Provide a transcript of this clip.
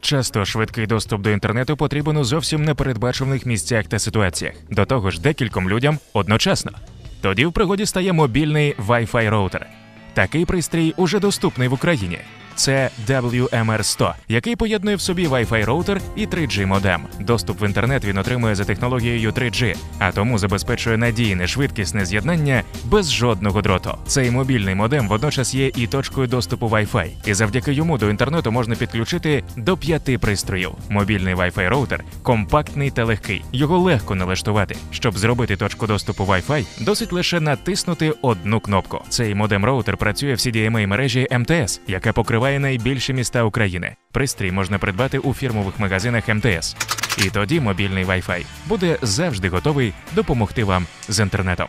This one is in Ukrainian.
Часто швидкий доступ до інтернету потрібен у зовсім непередбачених місцях та ситуаціях, до того ж, декільком людям одночасно. Тоді в пригоді стає мобільний Wi-Fi роутер. Такий пристрій уже доступний в Україні. Це WMR100, який поєднує в собі Wi-Fi роутер і 3G модем. Доступ в інтернет він отримує за технологією 3G, а тому забезпечує надійне швидкісне з'єднання без жодного дроту. Цей мобільний модем водночас є і точкою доступу Wi-Fi, і завдяки йому до інтернету можна підключити до п'яти пристроїв. Мобільний Wi-Fi роутер компактний та легкий. Його легко налаштувати. Щоб зробити точку доступу Wi-Fi, досить лише натиснути одну кнопку. Цей модем роутер працює в CDMA мережі МТС, яка покриває найбільші міста України. Пристрій можна придбати у фірмових магазинах МТС. І тоді мобільний Wi-Fi буде завжди готовий допомогти вам з інтернетом.